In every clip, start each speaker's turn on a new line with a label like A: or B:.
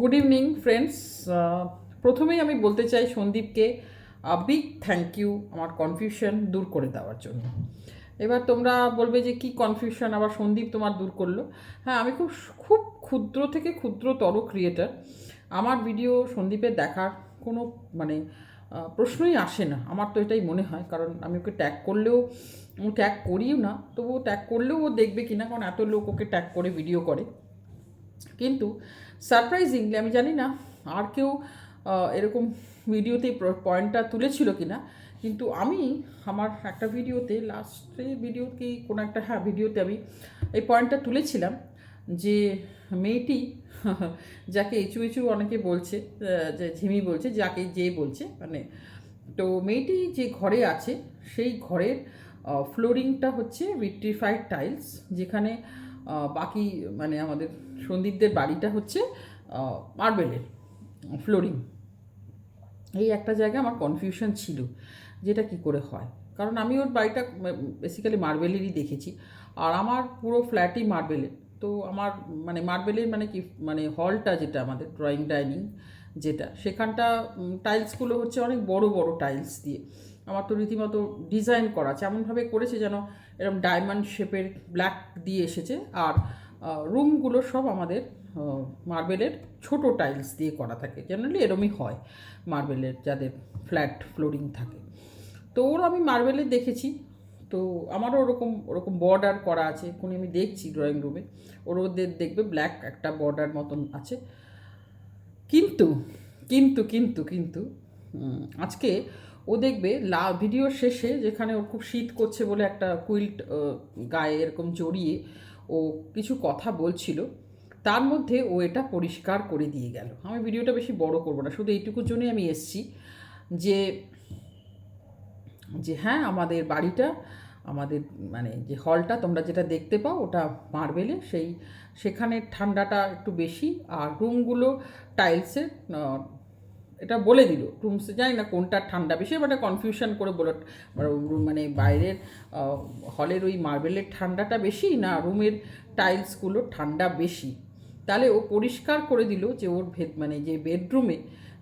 A: Good evening friends প্রথমেই আমি বলতে চাই সন্দীপকে বিগ থ্যাংক ইউ আমার কনফিউশন দূর করে দেওয়ার জন্য। এবার তোমরা বলবে যে কি কনফিউশন আবার সন্দীপ তোমার দূর করল। হ্যাঁ আমি খুব খুব ক্ষুদ্র থেকে ক্ষুদ্রতর ক্রিয়েটার আমার ভিডিও সন্দীপের দেখার কোনো মানে প্রশ্নই আসে না। আমার তো এটাই মনে হয়, কারণ আমি ওকে ট্যাগ করলেও ট্যাগ করিও না, তবুও ট্যাগ করলেও ও দেখবে কিনা, কারণ এত লোক ওকে ট্যাগ করে ভিডিও করে। কিন্তু সারপ্রাইজিংলি আমি জানি না, আর কেউ এরকম ভিডিওতে পয়েন্টটা তুলেছিল কি না কিন্তু আমি আমার একটা ভিডিওতে লাস্টে ভিডিও কি কোনো একটা হ্যাঁ ভিডিওতে আমি এই পয়েন্টটা তুলেছিলাম যে মেয়েটি, যাকে ইচু ইচু অনেকে বলছে যে ঝিমি বলছে, যাকে যে বলছে মানে তো মেয়েটি যে ঘরে আছে, সেই ঘরের ফ্লোরিংটা হচ্ছে ভিট্রিফাইড টাইলস যেখানে বাকি মানে আমাদের সন্দীপদের বাড়িটা হচ্ছে মার্বেলের, ফ্লোরিং। এই একটা জায়গায় আমার কনফিউশন ছিল যেটা কি করে হয়। কারণ আমি ওর বাড়িটা বেসিক্যালি মার্বেলেরই দেখেছি। আর আমার পুরো ফ্ল্যাটই মার্বেলের। তো আমার মানে মার্বেলের মানে কি মানে হলটা যেটা আমাদের ড্রয়িং ডাইনিং যেটা, সেখানটা টাইলসগুলো হচ্ছে অনেক বড় বড় টাইলস দিয়ে। আমার তো রীতিমতো ডিজাইন করা আছে। এমনভাবে করেছে যেন এরকম ডায়মন্ড শেপের ব্ল্যাক দিয়ে এসেছে। আর রুমগুলো সব আমাদের মার্বেলের ছোট টাইলস দিয়ে করা থাকে। জেনারেলি এরমই হয় মার্বেলের, যাদের ফ্ল্যাট ফ্লোরিং থাকে। তো ওর আমি মার্বেলের দেখেছি। তো আমারও ওরকম ওরকম বর্ডার করা আছে কোনো আমি দেখছি ড্রয়িং রুমে ওর ওদের দেখবে ব্ল্যাক একটা বর্ডার মতন আছে। কিন্তু কিন্তু কিন্তু কিন্তু আজকে ও দেখবে লা ভিডিওর শেষে যেখানে ওর খুব শীত করছে বলে একটা কুইল্ট গায়ে এরকম জড়িয়ে ও কিছু কথা বলছিল, তার মধ্যে ও এটা পরিষ্কার করে দিয়ে গেল। আমি ভিডিওটা বেশি বড় করব না, শুধু এইটুকুর জন্যই আমি এসছি যে যে হ্যাঁ আমাদের বাড়িটা, আমাদের মানে যে হলটা তোমরা যেটা দেখতে পাও, ওটা মার্বেলে, সেই, সেখানে ঠান্ডাটা একটু বেশি, আর রুমগুলো টাইলসের এটা বলে দিল। রুমসে জানি না কোনটা ঠান্ডা বেশি মানে কনফিউশন করে বলে মানে বাইরের হলের ওই মার্বেলের ঠান্ডাটা বেশি না রুমের টাইলসগুলো ঠান্ডা বেশি? তাহলে ও পরিষ্কার করে দিল যে ওর ভেদ মানে যে বেডরুমে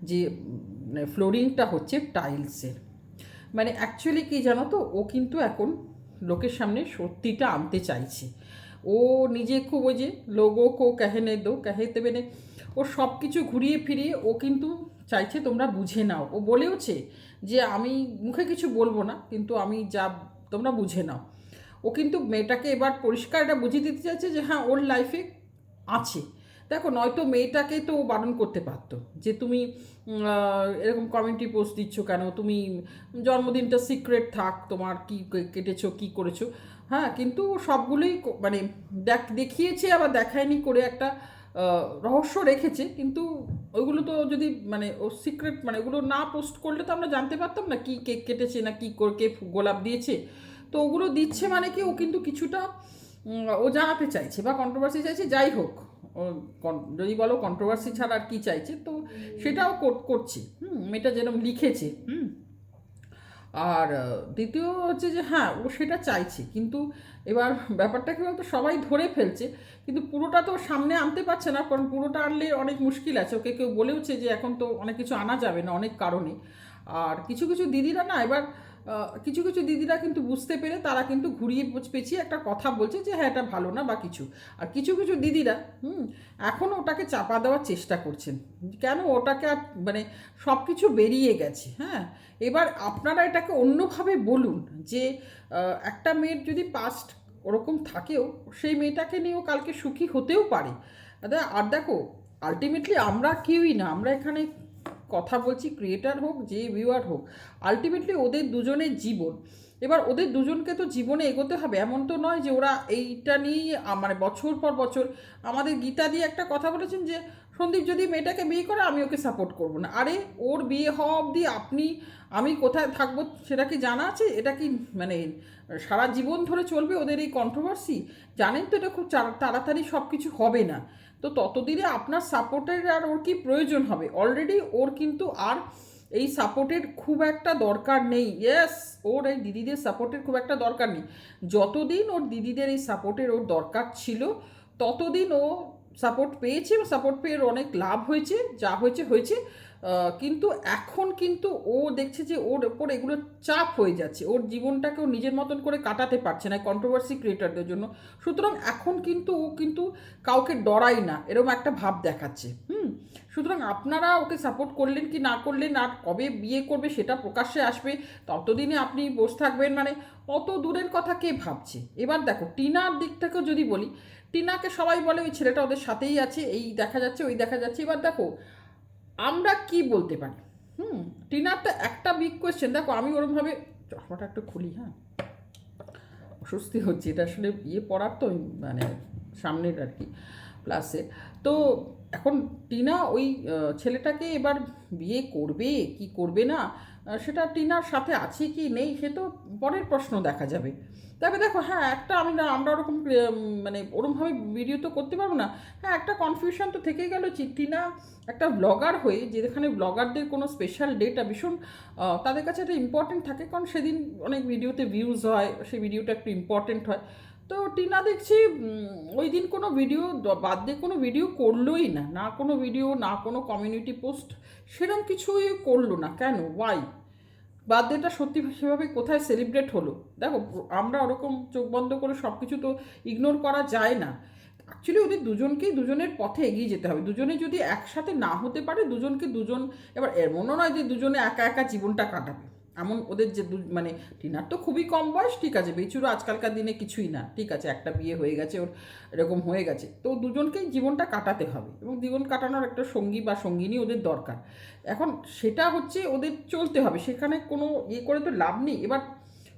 A: যে ফ্লোরিংটা হচ্ছে টাইলসের। মানে অ্যাকচুয়ালি কি জানো তো, ও কিন্তু এখন লোকের সামনে সত্যিটা আনতে চাইছে। ও নিজে খুব ওই যে লোগো কো কাহেনে দো, কাহে দেবে নে ও সব কিছু ঘুরিয়ে ফিরিয়ে ও কিন্তু চাইছে তোমরা বুঝে নাও। ও বলেওছে যে আমি মুখে কিছু বলব না, কিন্তু আমি যা তোমরা বুঝে নাও। ও কিন্তু মেয়েটাকে এবার পরিষ্কার এটা বুঝিয়ে দিতে চাইছে যে হ্যাঁ ওর লাইফে আছে। দেখো, নয়তো মেয়েটাকে তো ও বারণ করতে পারতো যে তুমি এরকম কমেন্ট্রি পোস্ট দিচ্ছ কেন? তুমি জন্মদিনটা সিক্রেট থাক, তোমার কে- কেটেছো, কি করেছ? হ্যাঁ কিন্তু সবগুলোই মানে দেখ দেখিয়েছে, আবার দেখায়নি করে একটা রহস্য রেখেছে, কিন্তু ওইগুলো তো যদি মানে ও সিক্রেট মানে ওগুলো না পোস্ট করলে তো আমরা জানতে পারতাম না কি কেক কেটেছে না কি করে কে গোলাপ দিয়েছে। তো ওগুলো দিচ্ছে মানে কি ও কিন্তু কিছুটা ও জানাতে চাইছে বা কন্ট্রোভার্সি চাইছে, যাই হোক। যদি বলো কন্ট্রোভার্সি ছাড়া আর কী চাইছে, তো সেটাও কর- করছে। হুম মেয়েটা যেরকম লিখেছে, হুম। আর দ্বিতীয় হচ্ছে যে হ্যাঁ ও সেটা চাইছে। কিন্তু এবার ব্যাপারটা কি বলতো, সবাই ধরে ফেলছে। কিন্তু পুরোটা তো সামনে আনতে পারছে না, কারণ পুরোটা আনলে অনেক মুশকিল আছে। ওকে কেউ বলেওছে যে, এখন তো অনেক কিছু আনা যাবে না অনেক কারণে। আর কিছু কিছু দিদিরা না, এবার কিছু কিছু দিদিরা কিন্তু বুঝতে পেরে তারা কিন্তু ঘুরিয়ে পেচ- পেঁচিয়ে একটা কথা বলছে যে হ্যাঁ এটা ভালো না বা কিছু। আর কিছু কিছু দিদিরা, হুম এখনও ওটাকে চাপা দেওয়ার চেষ্টা করছেন। কেন? ওটাকে আর মানে সব কিছু বেরিয়ে গেছে। হ্যাঁ এবার আপনারা এটাকে অন্যভাবে বলুন যে একটা মেয়ের যদি পাস্ট ওরকম থাকেও, সেই মেয়েটাকে নিয়েও কালকে সুখী হতেও পারে। আর দেখো আলটিমেটলি আমরা কেউই না, আমরা এখানে কথা বলছি ক্রিয়েটার হোক, যে ভিউয়ার হোক আলটিমেটলি ওদের দুজনের জীবন। এবার ওদের দুজনকে তো জীবনে এগোতে হবে, এমন তো নয় যে ওরা এইটা নিয়েই মানে বছর পর বছর আমাদের গীতা দিয়ে একটা কথা বলেছেন যে, সন্দীপ, যদি মেয়েটাকে বিয়ে করে, আমি ওকে সাপোর্ট করব না। আরে, ওর বিয়ে হওয়া অবধি আপনি, আমি কোথায় থাকব সেটা কি জানা আছে? এটা কি মানে সারা জীবন ধরে চলবে ওদের এই কন্ট্রোভার্সি জানেন তো এটা খুব তাড়াতাড়ি সব কিছু হবে না। তো ততদিনে আপনার সাপোর্টের আর ওর কি প্রয়োজন হবে? অলরেডি ওর কিন্তু আর এই সাপোর্টের খুব একটা দরকার নেই। ইয়েস ওর এই দিদিদের সাপোর্টের খুব একটা দরকার নেই। যতদিন ওর দিদিদের এই সাপোর্টের ওর দরকার ছিল, ততদিন ও সাপোর্ট পেয়েছে সাপোর্ট পেয়ে অনেক লাভ হয়েছে, যা হয়েছে হয়েছে। কিন্তু এখন কিন্তু ও দেখছে যে ওর ওপর এগুলো চাপ হয়ে যাচ্ছে। ওর জীবনটাকে ও নিজের মতন করে কাটাতে পারছে না কন্ট্রোভার্সি ক্রিয়েটারদের জন্য। সুতরাং এখন কিন্তু ও কিন্তু কাউকে ডরাই না, এরকম একটা ভাব দেখাচ্ছে। হুম? সুতরাং আপনারা ওকে সাপোর্ট করলেন কি না করলেন, আর কবে বিয়ে করবে সেটা প্রকাশ্যে আসবে, ততদিনে আপনি বসে থাকবেন মানে অত দূরের কথা কে ভাবছে? এবার দেখো, টিনার দিক থেকেও যদি বলি, টিনাকে সবাই বলে ওই ছেলেটা ওদের সাথেই আছে, এই দেখা যাচ্ছে, ওই দেখা যাচ্ছে। এবার দেখো আমরা কি বলতে পারি? হুম টিনার তো একটা বিগ কোয়েশ্চেন দেখো, আমি ওরমভাবে চশমাটা একটু খুলি হ্যাঁ? অস্বস্তি হচ্ছে, এটা আসলে ইয়ে পড়ার তো মানে সামনের আর কি প্লাসে তো এখন টিনা ওই ছেলেটাকে এবার বিয়ে করবে, কি করবে না? সেটা টিনার সাথে আছে কি নেই সে তো পরের প্রশ্ন দেখা যাবে। তবে দেখো হ্যাঁ একটা আমি না, আমরা ওরকম মানে ওরমভাবে ভিডিও তো করতে পারব না। হ্যাঁ একটা কনফিউশন তো থেকেই গেল টিনা একটা ব্লগার হয়ে যেখানে ব্লগারদের কোনো স্পেশাল ডেটা ভীষণ তাদের কাছে একটা ইম্পর্টেন্ট থাকে। কারণ সেদিন অনেক ভিডিওতে ভিউজ হয়, সেই ভিডিওটা একটু ইম্পর্টেন্ট হয়। তো টিনা দেখছি ওই দিন কোনো ভিডিও বাদ দিয়ে কোনো ভিডিও করলোই না। না কোনো ভিডিও না কোনো কমিউনিটি পোস্ট সেরকম কিছুই করল না। কেন? ওয়াই বার্থডেটা সত্যি সেভাবে কোথায় সেলিব্রেট হলো? দেখো, আমরা ওরকম চোখ বন্ধ করে সব কিছু তো ইগনোর করা যায় না। অ্যাকচুয়ালি ওদের দুজনকেই দুজনের পথে এগিয়ে যেতে হবে। দুজনে যদি একসাথে না হতে পারে, দুজনকে দুজন, এবার এমনও নয় যে দুজনে একা একা জীবনটা কাটাবে। এমন ওদের যে দু- মানে টিনার তো খুবই কম বয়স, ঠিক আছে বেচুরও আজকালকার দিনে কিছুই না, ঠিক আছে, একটা বিয়ে হয়ে গেছে, ওর এরকম হয়ে গেছে। তো দুজনকেই জীবনটা কাটাতে হবে এবং জীবন কাটানোর একটা সঙ্গী বা সঙ্গিনী ওদের দরকার। এখন সেটা হচ্ছে ওদের চলতে হবে, সেখানে কোনো ইয়ে করে তো লাভ নেই। এবার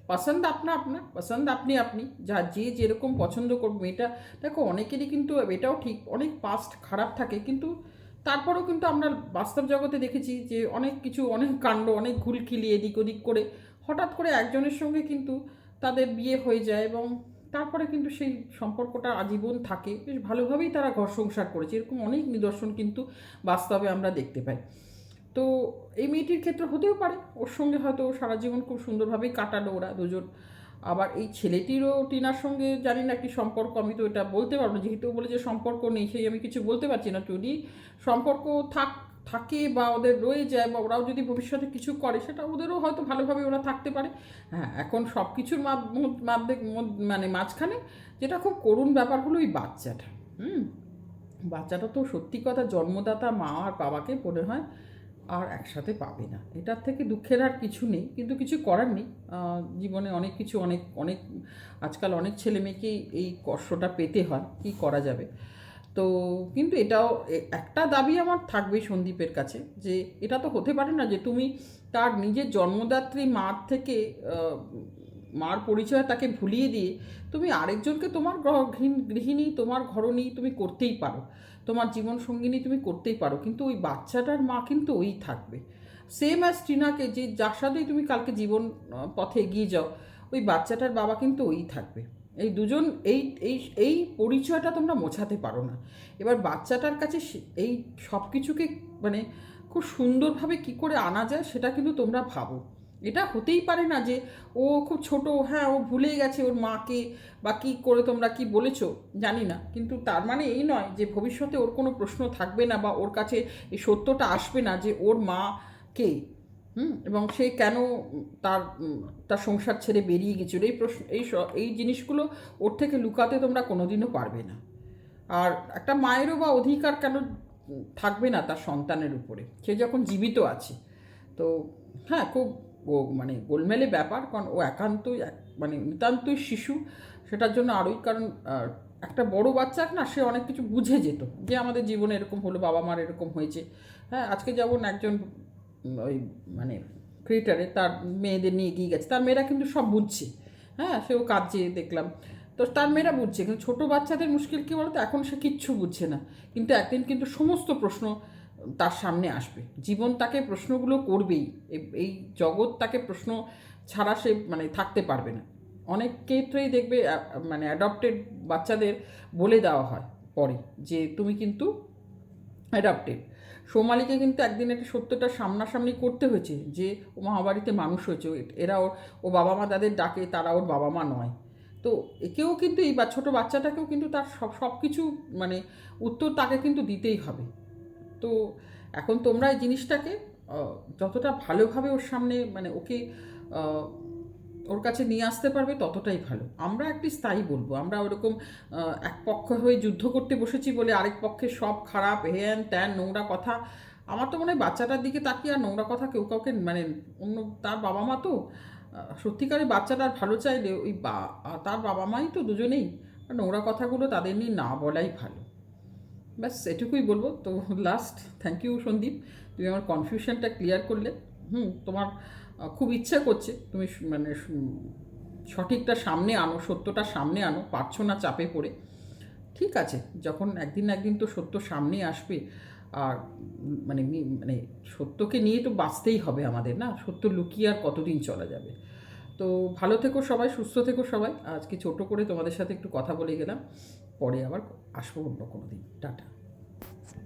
A: পছন্দ আপনা আপনা, পছন্দ আপনি আপনি, যা যে যেরকম পছন্দ করবে, এটা দেখো অনেকেরই কিন্তু এটাও ঠিক, অনেক পাস্ট খারাপ থাকে, কিন্তু তারপরেও কিন্তু আমরা বাস্তব জগতে দেখেছি যে অনেক কিছু, অনেক কাণ্ড, অনেক ঘুলখিলি এদিক ওদিক করে হঠাৎ করে একজনের সঙ্গে কিন্তু তাদের বিয়ে হয়ে যায় এবং তারপরে কিন্তু সেই সম্পর্কটা আজীবন থাকে। বেশ ভালোভাবেই তারা ঘর সংসার করেছে। এরকম অনেক নিদর্শন কিন্তু বাস্তবে আমরা দেখতে পাই। তো এই মেয়েটির ক্ষেত্রে হতেও পারে। ওর সঙ্গে হয়তো সারা জীবন খুব সুন্দরভাবেই কাটালো ওরা দুজন। আবার এই ছেলেটিরও টিনার সঙ্গে জানি না কি সম্পর্ক, আমি তো এটা বলতে পারব যেহেতু বলে যে সম্পর্ক নেই, সেই আমি কিছু বলতে পারছি না। যদি সম্পর্ক থাক, থাকে বা ওদের রয়ে যায় বা ওরাও যদি ভবিষ্যতে কিছু করে, সেটা ওদেরও হয়তো ভালোভাবে ওরা থাকতে পারে। হ্যাঁ এখন সব কিছুর মাধ্যমে মানে মাঝখানে যেটা খুব করুণ ব্যাপার হলো ওই বাচ্চাটা। হুম? বাচ্চাটা তো সত্যি কথা জন্মদাতা মা আর বাবাকে মনে হয় আর একসাথে পাবে না। এটার থেকে দুঃখের আর কিছু নেই, কিন্তু কিছু করার নেই। জীবনে অনেক কিছু, অনেক অনেক, আজকাল অনেক ছেলে মেয়েকেই এই কষ্টটা পেতে হয়, কি করা যাবে? তো কিন্তু এটাও একটা দাবি আমার থাকবে সন্দীপের কাছে, যে এটা তো হতে পারে না যে তুমি তার নিজের জন্মদাত্রী মার থেকে মার পরিচয় তাকে ভুলিয়ে দিয়ে তুমি আরেকজনকে তোমার গৃহিণী, তোমার ঘরণী তুমি করতেই পারো। তোমার জীবন সঙ্গিনী তুমি করতেই পারো, কিন্তু ওই বাচ্চাটার মা কিন্তু ওই থাকবে। সেম অ্যাজ টিনাকে, যে যার সাথেই তুমি কালকে জীবন পথে এগিয়ে যাও, ওই বাচ্চাটার বাবা কিন্তু ওই থাকবে। এই দুজন, এই এই এই পরিচয়টা তোমরা মোছাতে পারো না। এবার বাচ্চাটার কাছে এই সব কিছুকে মানে খুব সুন্দরভাবে কি করে আনা যায়, সেটা কিন্তু তোমরা ভাবো। এটা হতেই পারে না যে ও খুব ছোট হ্যাঁ ও ভুলে গেছে ওর মাকে বা কী করে তোমরা কি বলেছ, জানি না। কিন্তু তার মানে এই নয় যে ভবিষ্যতে ওর কোনো প্রশ্ন থাকবে না বা ওর কাছে এই সত্যটা আসবে না যে ওর মা কে, হুম? এবং সে কেন তার তার সংসার ছেড়ে বেরিয়ে গেছিল এই প্রশ্ন, এই এই জিনিসগুলো ওর থেকে লুকাতে তোমরা কোনোদিনও পারবে না। আর একটা মায়েরও বা অধিকার কেন থাকবে না তার সন্তানের উপরে? সে যখন জীবিত আছে, তো হ্যাঁ খুব ও- মানে গোলমেলে ব্যাপার, কারণ ও একান্তই এক- মানে নিতান্তই শিশু। সেটার জন্য আরোই কারণ একটা বড় বাচ্চা না, সে অনেক কিছু বুঝে যেত যে আমাদের জীবনে এরকম হলো, বাবা মার এরকম হয়েছে। হ্যাঁ আজকে যেমন একজন ওই মানে ক্রিয়েটারে তার মেয়েদের নিয়ে এগিয়ে গেছে, তার মেয়েরা কিন্তু সব বুঝছে। হ্যাঁ সেও কাঁদছে, দেখলাম। তো তার মেয়েরা বুঝছে, কিন্তু ছোটো বাচ্চাদের মুশকিল কী বলতো? এখন সে কিচ্ছু বুঝছে না। কিন্তু একদিন কিন্তু সমস্ত প্রশ্ন তার সামনে আসবে। জীবন তাকে প্রশ্নগুলো করবেই। এই জগৎ তাকে প্রশ্ন ছাড়া সে মানে থাকতে পারবে না। অনেক ক্ষেত্রেই দেখবে মানে অ্যাডপ্টেড বাচ্চাদের বলে দেওয়া হয় পরে যে, তুমি কিন্তু অ্যাডাপ্টেড সোমালিকে কিন্তু একদিন একটা সত্যটা সামনাসামনি করতে হয়েছে যে, ও মামাবাড়িতে মানুষ হয়েছে এরা ওর, ও বাবা মা তাদের ডাকে, তারা ওর বাবা মা নয়। তো একেও কিন্তু এই বা, ছোটো বাচ্চাটাকেও কিন্তু তার সব সব কিছু মানে উত্তর তাকে কিন্তু দিতেই হবে। তো এখন তোমরা এই জিনিসটাকে যতটা ভালোভাবে ওর সামনে মানে ওকে ওর কাছে নিয়ে আসতে পারবে ততটাই ভালো। আমরা একটি স্থায়ী বলব। আমরা ওরকম এক পক্ষ হয়ে যুদ্ধ করতে বসেছি বলে আরেক পক্ষে সব খারাপ হ্যান ত্যান, নোংরা কথা। আমার তো মনে হয় বাচ্চাটার দিকে তাকিয়ে আর নোংরা কথা কেউ কাউকে মানে অন্য তার বাবা মা তো সত্যিকারের বাচ্চাটার ভালো চাইলে ওই বা, তার বাবা মাই তো দুজনেই। নোংরা কথাগুলো তাদের নিয়ে না বলাই ভালো। ব্যাস, এটুকুই বলব। তো লাস্ট থ্যাংক ইউ সন্দীপ। তুমি আমার কনফিউশনটা ক্লিয়ার করলে। হুম, তোমার খুব ইচ্ছা করছে। তুমি মানে সঠিকটা সামনে আনো, সত্যটা সামনে আনো, পারছ না চাপে পড়ে। ঠিক আছে, যখন একদিন একদিন তো সত্য সামনে আসবে। আর মানে মানে সত্যকে নিয়ে তো বাঁচতেই হবে আমাদের, না? সত্য লুকিয়ে আর কতদিন চলা যাবে? তো ভালো থেকো সবাই, সুস্থ থেকো সবাই। আজকে ছোট করে তোমাদের সাথে একটু কথা বলে গেলাম। পরে আবার আসব অন্য কোনো দিন। টাটা।